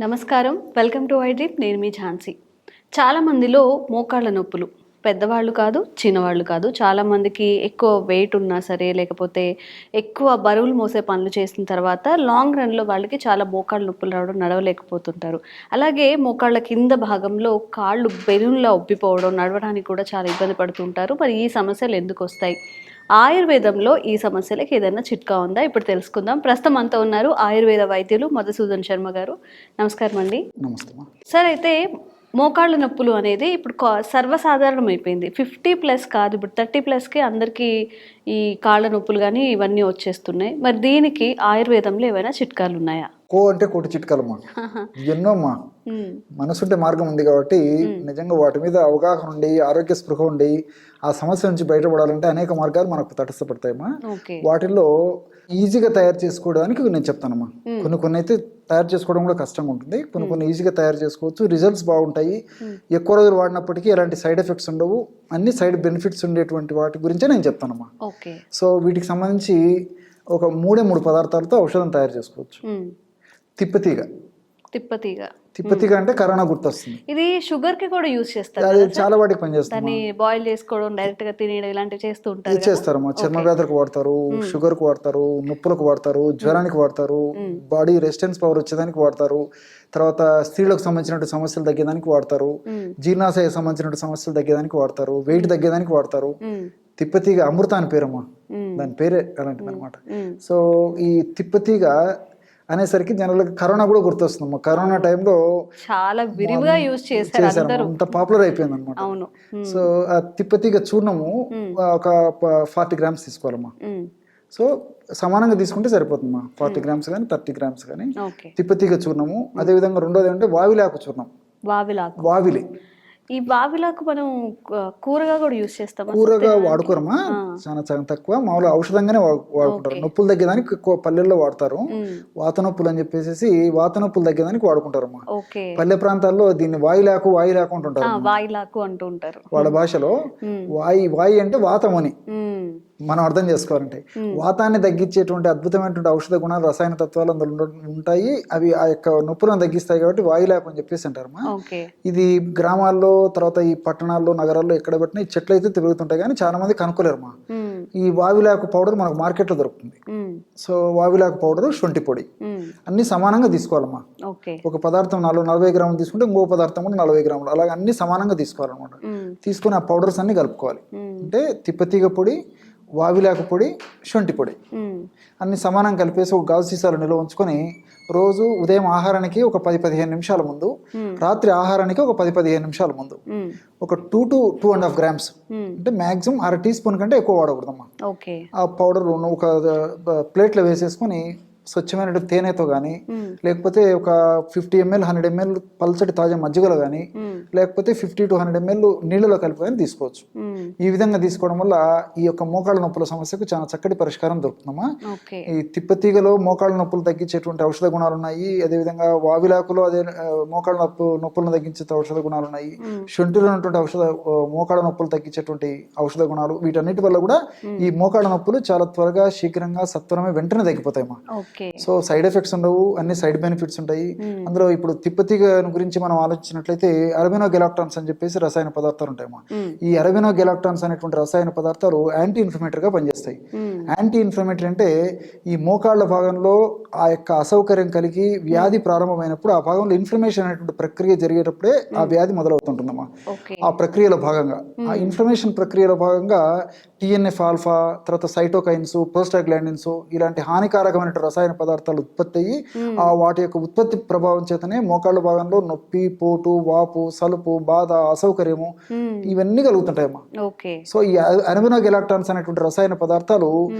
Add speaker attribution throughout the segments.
Speaker 1: నమస్కారం. Welcome to I drip నేను మీ ఝాన్సీ. చాలామందిలో మోకాళ్ళ నొప్పులు పెద్దవాళ్ళు కాదు చిన్నవాళ్ళు కాదు. చాలా మందికి ఎక్కువ వెయిట్ ఉన్నా సరే లేకపోతే ఎక్కువ బరువులు మోసే పనులు చేసిన తర్వాత లాంగ్ రన్లో వాళ్ళకి చాలా మోకాళ్ళ నొప్పులు రావడం నడవలేకపోతుంటారు. అలాగే మోకాళ్ళ కింద భాగంలో కాళ్ళు బెలూన్లా ఉబ్బిపోవడం నడవడానికి కూడా చాలా ఇబ్బంది పడుతుంటారు. మరి ఈ సమస్యలు ఎందుకు వస్తాయి? ఆయుర్వేదంలో ఈ సమస్యలకి ఏదైనా చిట్కా ఉందా? ఇప్పుడు తెలుసుకుందాం. ప్రస్తుతం అంతా ఉన్నారు ఆయుర్వేద వైద్యులు మధుసూదన్ శర్మ గారు. నమస్కారం అండి
Speaker 2: నమస్తే.
Speaker 1: సార్ అయితే మోకాళ్ళ నొప్పులు అనేది ఇప్పుడు కా- సర్వసాధారణం అయిపోయింది ఫిఫ్టీ ప్లస్ కాదు ఇప్పుడు థర్టీ ప్లస్కి అందరికీ ఈ కాళ్ళ నొప్పులు కానీ ఇవన్నీ వచ్చేస్తున్నాయి. మరి దీనికి ఆయుర్వేదంలో ఏమైనా చిట్కాలు ఉన్నాయా?
Speaker 2: కో అంటే కోటి చిట్కాలమ్మా ఎన్నో అమ్మా.
Speaker 1: ఉమ్,
Speaker 2: మనసుంటే మార్గం ఉంది కాబట్టి నిజంగా వాటి మీద అవగాహన ఉండి ఆరోగ్య స్పృహ ఉండి ఆ సమస్య నుంచి బయటపడాలంటే అనేక మార్గాలు మనకు తటస్థపడతాయమ్మా. వాటిల్లో ఈజీగా తయారు చేసుకోవడానికి నేను చెప్తానమ్మా. కొన్ని కొన్ని అయితే తయారు చేసుకోవడం కూడా కష్టంగా ఉంటుంది. కొన్ని కొన్ని ఈజీగా తయారు చేసుకోవచ్చు. రిజల్ట్స్ బాగుంటాయి. ఎక్కువ రోజులు వాడినప్పటికీ ఎలాంటి సైడ్ ఎఫెక్ట్స్ ఉండవు. అన్ని సైడ్ బెనిఫిట్స్ ఉండేటువంటి వాటి గురించే నేను చెప్తానమ్మా. సో వీటికి సంబంధించి ఒక మూడే మూడు పదార్థాలతో ఔషధం తయారు చేసుకోవచ్చు. తిప్పతీగ.
Speaker 1: తిప్పతీగ.
Speaker 2: తిప్పతీగ అంటే కరోనా గుర్తొస్తుంది.
Speaker 1: ఇది షుగర్కి కూడా యూజ్ చేస్తారు
Speaker 2: అది? చాలా వాటికి పనిచేస్తుంది.
Speaker 1: దాన్ని బాయిల్ చేసుకోవడం డైరెక్ట్గా తినేయడం ఇలాంటివి చేస్తూ ఉంటారు
Speaker 2: ఇది చేస్తారమ్మా చర్మ వ్యాధులకు వాడతారు షుగర్కు వాడతారు నొప్పులకు వాడతారు జ్వరానికి వాడతారు బాడీ రెసిస్టెన్స్ పవర్ వచ్చేదానికి వాడతారు తర్వాత స్త్రీలకు సంబంధించినటువంటి సమస్యలు తగ్గేదానికి వాడతారు. జీర్ణాశయ సంబంధించినటువంటి సమస్యలు తగ్గేదానికి వాడతారు వెయిట్ తగ్గేదానికి వాడతారు. తిప్పతీగ అమృత అని పేరమ్మా. దాని పేరే అలాంటిది అనమాట సో ఈ తిప్పతీగ అనేసరికి జనాలకు కరోనా కూడా గుర్తొస్తుందమ్మా. కరోనా టైంలో
Speaker 1: చాలా విరివిగా యూజ్ చేశారు
Speaker 2: అంత పాపులర్ అయిపోయింది అనమాట సో ఆ తిప్పతీగ చూర్ణము ఒక ఫార్టీ గ్రామ్స్ తీసుకోవాలమ్మా. సో సమానంగా తీసుకుంటే సరిపోతుందమ్మా. ఫార్టీ గ్రామ్స్ కానీ థర్టీ గ్రామ్స్ కానీ తిప్పతీగ చూర్ణము. అదేవిధంగా రెండోది అంటే వావిలాకు చూర్ణం.
Speaker 1: వావిలాకు.
Speaker 2: వావిలి.
Speaker 1: ఈ వావిలాకు మనం కూరగా కూడా యూజ్ చేస్తాం
Speaker 2: కూరగా వాడుకోరమ్మా? చాలా చాలా తక్కువ. మామూలుగా ఔషధంగానే వాడుకుంటారు. నొప్పులు తగ్గేదానికి ఎక్కువ పల్లెల్లో వాడతారు. వాత నొప్పులు అని చెప్పేసి వాత నొప్పులు తగ్గేదానికి వాడుకుంటారమ్మా. పల్లె ప్రాంతాల్లో దీన్ని వాయిలాకు వాయిలాకు అంటుంటారు.
Speaker 1: వాయిలాకు అంటూ ఉంటారు
Speaker 2: వాళ్ళ భాషలో వాయి వాయి అంటే వాతమని
Speaker 1: ఉమ్,
Speaker 2: మనం అర్థం చేసుకోవాలంటే. వాతాన్ని తగ్గించేటువంటి అద్భుతమైనటువంటి ఔషధ గుణాలు రసాయన తత్వాలు అందులో ఉంటాయి. అవి ఆ యొక్క నొప్పులను తగ్గిస్తాయి కాబట్టి వాయులాకు అని చెప్పేసి
Speaker 1: ఓకే.
Speaker 2: ఇది గ్రామాల్లో తర్వాత ఈ పట్టణాల్లో నగరాల్లో ఎక్కడ పెట్టినా ఈ చెట్లు అయితే తిరుగుతుంటాయి కానీ చాలా మంది కనుక్కోలేరమ్మా
Speaker 1: ఉమ్,
Speaker 2: ఈ వావిలాకు పౌడర్ మనకు మార్కెట్లో దొరుకుతుంది. సో వావిలాకు పౌడర్ శొంఠి పొడి. అన్ని సమానంగా తీసుకోవాలమ్మా. ఒక పదార్థం నాలుగు నలభై గ్రాములు తీసుకుంటే ఇంకో పదార్థం కూడా నలభై గ్రాములు. అలాగే అన్ని సమానంగా తీసుకోవాలన్నమాట. తీసుకొని ఆ పౌడర్స్ అన్ని కలుపుకోవాలి. అంటే తిప్పతీగ పొడి వావిలాకు పొడి శొంఠి పొడి. అన్ని సమానంగా కలిపేసి ఒక గాజు సీసాలు నిల్వ ఉంచుకొని రోజు ఉదయం ఆహారానికి ఒక పది పదిహేను నిమిషాల ముందు. రాత్రి ఆహారానికి ఒక పది పదిహేను నిమిషాల ముందు. ఒక two to two and half grams. అంటే మ్యాక్సిమం అర టీ స్పూన్ కంటే ఎక్కువ వాడకూడదమ్మా. ఆ పౌడర్ ఒక ప్లేట్లో వేసేసుకొని స్వచ్ఛమైన తేనెతో కానీ లేకపోతే ఒక ఫిఫ్టీ ఎంఎల్ హండ్రెడ్ ఎంఎల్ పల్చటి తాజా మజ్జిగలో కానీ లేకపోతే ఫిఫ్టీ టు హండ్రెడ్ ఎంఎల్ నీళ్ళలో కలిపి కానీ తీసుకోవచ్చు ఈ విధంగా తీసుకోవడం వల్ల ఈ యొక్క మోకాళ్ళ నొప్పుల సమస్యకు చాలా చక్కటి పరిష్కారం దొరుకుతుందమ్మా. ఈ తిప్పతీగలో మోకాళ్ళ నొప్పులు తగ్గించేటువంటి ఔషధ గుణాలు ఉన్నాయి అదేవిధంగా వావిలాకులో అదే మోకాళ్ళ నొప్పు నొప్పులను తగ్గించే ఔషధ గుణాలు ఉన్నాయి శొంఠిలో ఉన్నటువంటి ఔషధ మోకాళ్ళ నొప్పులు తగ్గించేటువంటి ఔషధ గుణాలు వీటన్నిటి వల్ల కూడా ఈ మోకాళ్ళ నొప్పులు చాలా త్వరగా శీఘ్రంగా సత్వరమే వెంటనే తగ్గిపోతాయమ్మా. సో సైడ్ ఎఫెక్ట్స్ ఉండవు అన్ని సైడ్ బెనిఫిట్స్ ఉంటాయి. అందులో ఇప్పుడు తిప్పతీగ గురించి మనం ఆలోచించినట్లయితే అరబినో గెలాక్టాన్స్ అని చెప్పేసి రసాయన పదార్థాలు ఉంటాయమ్మా
Speaker 1: ఉమ్,
Speaker 2: ఈ అరబినో గెలాక్టాన్స్ అనేటువంటి రసాయన పదార్థాలు యాంటీ గా పనిచేస్తాయి. యాంటీ ఇన్ఫ్లమేటరీ అంటే ఈ మోకాళ్ళ భాగంలో ఆ యొక్క అసౌకర్యం కలిగి వ్యాధి ప్రారంభమైనప్పుడు ఆ భాగంలో ఇన్ఫ్లమేషన్ అనేటువంటి ప్రక్రియ జరిగేటప్పుడే ఆ వ్యాధి మొదలవుతుంటుందమ్మా. ఆ ప్రక్రియలో భాగంగా. ఆ ఇన్ఫ్లమేషన్ ప్రక్రియలో భాగంగా టిఎన్ఎఫ్ ఆల్ఫా తర్వాత సైటోకైన్స్ ప్రోస్టాగ్లాండిన్స్ ఇలాంటి హానికారకమైన రసాయన పదార్థాలు ఉత్పత్తి అయ్యి ఆ వాటి యొక్క ఉత్పత్తి ప్రభావం చేతనే మోకాళ్ళ భాగంలో నొప్పి పోటు వాపు సలుపు బాధ అసౌకర్యము ఇవన్నీ కలుగుతుంటాయమ్మా. సో ఈ అనిమినో గెలాక్టాన్స్ అనేటువంటి రసాయన పదార్థాలు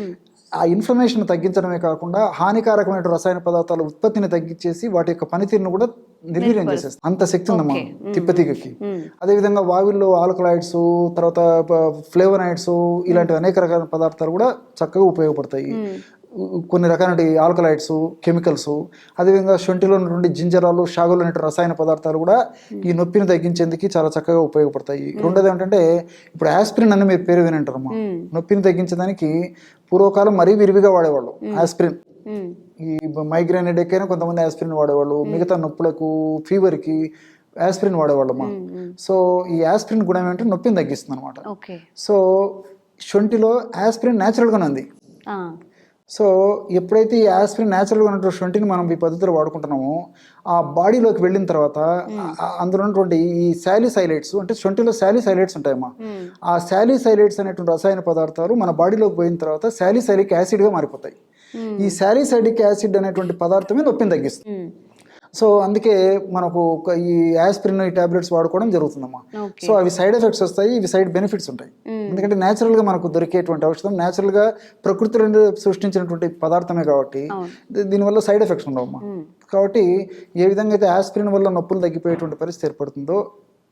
Speaker 2: ఆ ఇన్ఫ్లమేషన్ తగ్గించడమే కాకుండా హానికారకమైన రసాయన పదార్థాల ఉత్పత్తిని తగ్గించేసి వాటి యొక్క పనితీరును కూడా నిర్వీర్యం చేసేస్తాయి. అంత శక్తి ఉందమ్మా తిప్పతీగకి. అదేవిధంగా వావిల్లో ఆల్కలాయిడ్స్ తర్వాత ఫ్లేవనాయిడ్స్ ఇలాంటి అనేక రకాల పదార్థాలు కూడా చక్కగా ఉపయోగపడతాయి. కొన్ని రకాల ఆల్కలైడ్స్ కెమికల్స్ అదేవిధంగా శొంఠిలో ఉన్నటువంటి జింజరాలు షాగులు అనే రసాయన పదార్థాలు కూడా ఈ నొప్పిని తగ్గించేందుకు చాలా చక్కగా ఉపయోగపడతాయి. రెండోది ఏంటంటే ఇప్పుడు ఆస్పిరిన్ అని మీరు పేరు వినంటారమ్మా. నొప్పిని తగ్గించడానికి పూర్వకాలం మరీ విరివిగా వాడేవాళ్ళు ఆస్పిరిన్. ఈ మైగ్రేన్ హెడేక్ అయినా కొంతమంది ఆస్పిరిన్ వాడేవాళ్ళు మిగతా నొప్పులకు ఫీవర్కి ఆస్పిరిన్ వాడేవాళ్ళమ్మా.
Speaker 1: మ్మ్. మ్మ్.
Speaker 2: సో ఈ ఆస్పిరిన్ గుణం ఏంటంటే నొప్పిని తగ్గిస్తుంది అనమాట సో శొంఠిలో ఆస్పిరిన్ న్యాచురల్గానే ఉంది. సో ఎప్పుడైతే ఈ ఆస్పిరిన్ న్యాచురల్గా ఉన్నటువంటి శొంఠిని మనం ఈ పద్ధతిలో వాడుకుంటున్నామో ఆ బాడీలోకి వెళ్ళిన తర్వాత అందులో ఉన్నటువంటి ఈ శాలిసైలైట్స్ అంటే శొంఠిలో శాలిసైలైట్స్ ఉంటాయమ్మా
Speaker 1: మ్మ్.
Speaker 2: ఆ శాలిసైలైట్స్ అనేటువంటి రసాయన పదార్థాలు మన బాడీలోకి పోయిన తర్వాత శాలిసైలిక్ యాసిడ్గా మారిపోతాయి. ఈ శాలిసైలిక్ యాసిడ్ అనేటువంటి పదార్థమే నొప్పిని తగ్గిస్తుంది. సో అందుకే మనకు ఈ ఆస్పిరిన్ ఈ టాబ్లెట్స్ వాడుకోవడం జరుగుతుందమ్మా. సో అవి సైడ్ ఎఫెక్ట్స్ వస్తాయి ఇవి సైడ్ బెనిఫిట్స్ ఉంటాయి. ఎందుకంటే natural గా మనకు దొరికేటువంటి ఔషధం natural గా ప్రకృతి నుండి సృష్టించినటువంటి పదార్థమే కాబట్టి దీనివల్ల సైడ్ ఎఫెక్ట్స్ ఉండవమ్మా.
Speaker 1: మ్మ్.
Speaker 2: కాబట్టి ఏ విధంగా అయితే ఆస్పిరిన్ వల్ల నొప్పులు తగ్గిపోయేటువంటి పరిస్థితి ఏర్పడుతుందో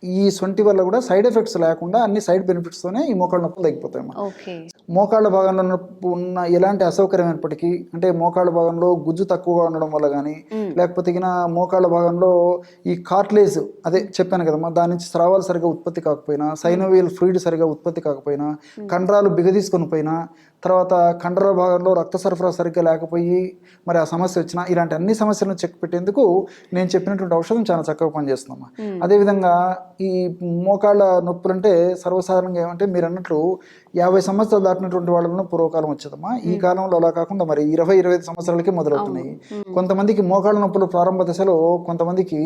Speaker 2: ఈ సొంటి వల్ల కూడా సైడ్ ఎఫెక్ట్స్ లేకుండా అన్ని సైడ్ బెనిఫిట్స్తోనే ఈ మోకాళ్ళ నొప్పులు తగ్గిపోతాయమ్మా.
Speaker 1: ఓకే.
Speaker 2: మోకాళ్ళ భాగంలో నొప్పి ఉన్న ఎలాంటి అసౌకర్యమైనప్పటికీ అంటే మోకాళ్ళ భాగంలో గుజ్జు తక్కువగా ఉండడం వల్ల కానీ. లేకపోతే మోకాళ్ళ భాగంలో ఈ కార్ట్లేజ్ అదే చెప్పాను కదమ్మా దాని నుంచి స్రావాలు సరిగా ఉత్పత్తి కాకపోయినా సైనోవియల్ ఫ్లూయిడ్ సరిగా ఉత్పత్తి కాకపోయినా కండరాలు బిగదీసుకొని పోయినా తర్వాత కండరాల భాగంలో రక్త సరఫరా సరిగ్గా లేకపోయి మరి ఆ సమస్య వచ్చినా ఇలాంటి అన్ని సమస్యలను చెక్ పెట్టేందుకు నేను చెప్పినటువంటి ఔషధం చాలా చక్కగా పనిచేస్తుందమ్మా
Speaker 1: మ్మ్.
Speaker 2: అదేవిధంగా ఈ మోకాళ్ళ నొప్పులు అంటే సర్వసాధారణంగా ఏమంటే మీరు అన్నట్లు యాభై సంవత్సరాలు దాటినటువంటి వాళ్ళలో పూర్వకాలం వచ్చేదమ్మా. ఈ కాలంలో అలా కాకుండా మరి ఇరవై ఇరవై ఐదు సంవత్సరాలకే మొదలవుతున్నాయి. కొంతమందికి మోకాళ్ళ నొప్పులు ప్రారంభ దశలో కొంతమందికి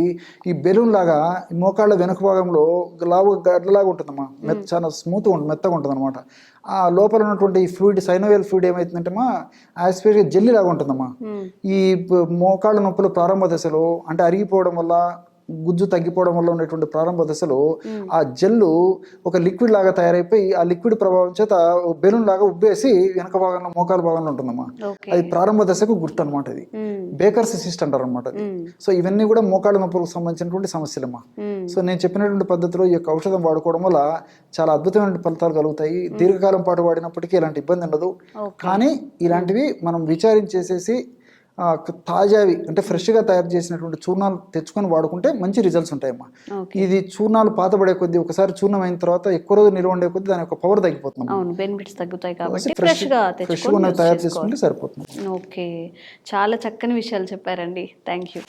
Speaker 2: ఈ బెలూన్ లాగా ఈ మోకాళ్ళ వెనుక భాగంలో లావు గడ్డలాగా ఉంటుందమ్మా. మెత్త చాలా స్మూత్గా ఉంటుంది మెత్తగా ఉంటుంది అనమాట ఆ లోపల ఉన్నటువంటి ఈ ఫ్లూయిడ్ సైనోవియల్ ఫ్లూయిడ్ ఏమవుతుందంటే మా యాస్పిరియా జెల్లీ లాగా ఉంటుందమ్మా.
Speaker 1: మ్మ్.
Speaker 2: ఈ మోకాళ్ళ నొప్పులు ప్రారంభ దశలో అంటే అరిగిపోవడం వల్ల గుజ్జు తగ్గిపోవడం వల్ల ఉన్నటువంటి ప్రారంభ దశలో ఆ జెల్లు ఒక లిక్విడ్ లాగా తయారైపోయి ఆ లిక్విడ్ ప్రభావం చేత బెలూన్ లాగా ఉబ్బేసి వెనక భాగంలో మోకాల భాగంలో ఉంటుందమ్మా అది ప్రారంభ దశకు గుర్తు అనమాట ఇది. బేకర్స్ సిస్ట్ అంటారు అనమాట. సో ఇవన్నీ కూడా మోకాళ్ళ నొప్పులకు సంబంధించినటువంటి సమస్యలమ్మా.
Speaker 1: మ్మ్.
Speaker 2: సో నేను చెప్పినటువంటి పద్ధతిలో ఈ యొక్క ఔషధం వాడుకోవడం వల్ల చాలా అద్భుతమైన ఫలితాలు కలుగుతాయి. దీర్ఘకాలం పాటు వాడినప్పటికీ ఎలాంటి ఇబ్బంది ఉండదు. కానీ ఇలాంటివి మనం విచారించేసేసి తాజావి అంటే ఫ్రెష్గా తయారు చేసినటువంటి చూర్ణాలు తెచ్చుకొని వాడుకుంటే మంచి రిజల్ట్స్ ఉంటాయమ్మా. ఇది చూర్ణాలు పాతబడే కొద్దీ ఒకసారి చూర్ణం అయిన తర్వాత ఎక్కువ రోజు నిల్వ ఉండే కొద్దీ దాని యొక్క పవర్ తగ్గిపోతుంది
Speaker 1: అవును బెనిఫిట్స్ తగ్గుతాయి కాబట్టి
Speaker 2: ఫ్రెష్గా తయారు. చేసుకుంటే సరిపోతుంది.
Speaker 1: ఓకే. చాలా చక్కని విషయాలు చెప్పారండి. Thank you.